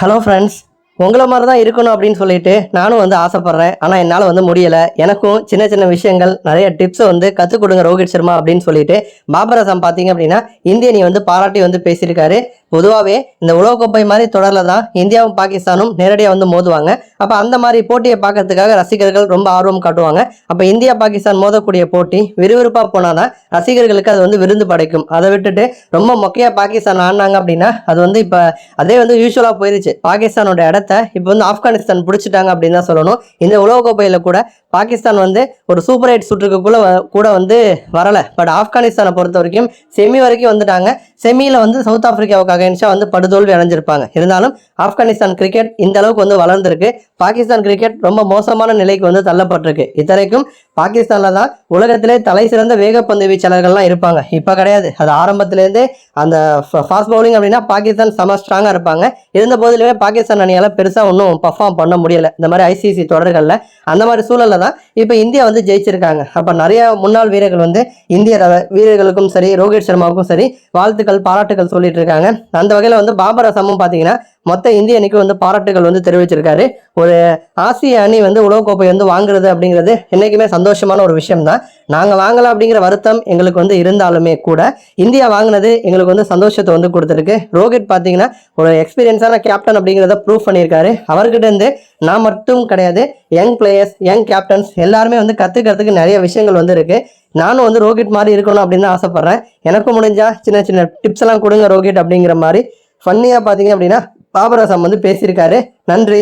Hello friends உங்களை மாதிரி தான் இருக்கணும் அப்படின்னு சொல்லிட்டு நானும் வந்து ஆசைப்பட்றேன். ஆனால் என்னால் வந்து முடியலை. எனக்கும் சின்ன சின்ன விஷயங்கள் நிறைய டிப்ஸை வந்து கற்றுக் கொடுங்க ரோஹித் சர்மா அப்படின்னு சொல்லிட்டு. பாபரசம் பார்த்தீங்க அப்படின்னா இந்திய வந்து பாராட்டி வந்து பேசியிருக்காரு. பொதுவாகவே இந்த உலகக்கோப்பை மாதிரி தொடரில் தான் இந்தியாவும் பாகிஸ்தானும் நேரடியாக வந்து மோதுவாங்க. அப்போ அந்த மாதிரி போட்டியை பார்க்கறதுக்காக ரசிகர்கள் ரொம்ப ஆர்வம் காட்டுவாங்க. அப்போ இந்தியா பாகிஸ்தான் மோதக்கூடிய போட்டி விறுவிறுப்பாக போனால் தான் ரசிகர்களுக்கு அது வந்து விருந்து படைக்கும். அதை விட்டுட்டு ரொம்ப மொக்கையாக பாகிஸ்தான் ஆடினாங்க அப்படின்னா அது வந்து இப்போ அதே வந்து யூஸ்வலாக போயிருச்சு. பாகிஸ்தானோட இடத்த இப்போ வந்து ஆப்கானிஸ்தான் பிடிச்சிட்டாங்க அப்படின்னு தான் சொல்லணும். இந்த உலகக்கோப்பையில் கூட பாகிஸ்தான் வந்து ஒரு சூப்பர் எயிட் சுற்றுக்குள்ளே கூட வந்து வரலை. பட் ஆப்கானிஸ்தானை பொறுத்த வரைக்கும் செமி வரைக்கும் வந்துட்டாங்க. செமியில் வந்து சவுத் ஆஃப்ரிக்காவுக்காக அகைன்ஸ்டாக வந்து படுதோல்வி அடைஞ்சிருப்பாங்க. இருந்தாலும் ஆப்கானிஸ்தான் கிரிக்கெட் இந்த அளவுக்கு வந்து வளர்ந்துருக்கு. பாகிஸ்தான் கிரிக்கெட் ரொம்ப மோசமான நிலைக்கு வந்து தள்ளப்பட்டிருக்கு. இத்தனைக்கும் பாகிஸ்தானில் தான் உலகத்திலே தலை சிறந்த வேகப்பந்து வீச்சாளர்கள்லாம் இருப்பாங்க. இப்போ கிடையாது. அது ஆரம்பத்துலேருந்தே அந்த ஃபாஸ்ட் பவுலிங் அப்படின்னா பாகிஸ்தான் செம ஸ்ட்ராங்காக இருப்பாங்க. இருந்த போதிலுமே பாகிஸ்தான் அணியால் பெருசாக ஒன்றும் பர்ஃபார்ம் பண்ண முடியலை. இந்த மாதிரி ஐசிசி தொடர்களில் அந்த மாதிரி சூழலில் தான் இப்போ இந்தியா வந்து ஜெயிச்சிருக்காங்க. அப்போ நிறைய முன்னாள் வீரர்கள் வந்து இந்திய ர- வீரர்களுக்கும் சரி ரோஹித் சர்மாவுக்கும் சரி வாழ்த்துக்கள் பாராட்டுகள் சொல்லிட்டு இருக்காங்க. அந்த வகையில் வந்து பாபர் அசமும் பார்த்தீங்கன்னா மொத்த இந்திய அணிக்கு வந்து பாராட்டுகள் வந்து தெரிவிச்சிருக்காரு. ஒரு ஆசிய அணி வந்து உலகக்கோப்பை வந்து வாங்குறது அப்படிங்கிறது என்றைக்குமே சந்தோஷமான ஒரு விஷயம் தான் நாங்கள் வாங்கலாம் அப்படிங்கிற வருத்தம் எங்களுக்கு வந்து இருந்தாலுமே கூட இந்தியா வாங்கினது எங்களுக்கு வந்து சந்தோஷத்தை வந்து கொடுத்துருக்கு. ரோஹித் பார்த்தீங்கன்னா ஒரு எக்ஸ்பீரியன்ஸான கேப்டன் அப்படிங்கிறத ப்ரூவ் பண்ணியிருக்காரு. அவர்கிட்ட இருந்து நான் மட்டும் கிடையாது யங் பிளேயர்ஸ் யங் கேப்டன்ஸ் எல்லாருமே வந்து கற்றுக்கிறதுக்கு நிறைய விஷயங்கள் வந்து இருக்கு. நானும் வந்து ரோஹித் மாதிரி இருக்கணும் அப்படின்னு தான் ஆசைப்பட்றேன். எனக்கும் முடிஞ்சால் சின்ன சின்ன டிப்ஸ் எல்லாம் கொடுங்க ரோஹித் அப்படிங்கிற மாதிரி. ஃபன்னியாக பார்த்தீங்க அப்படின்னா பாபராசம் வந்து பேசியிருக்காரு. நன்றி.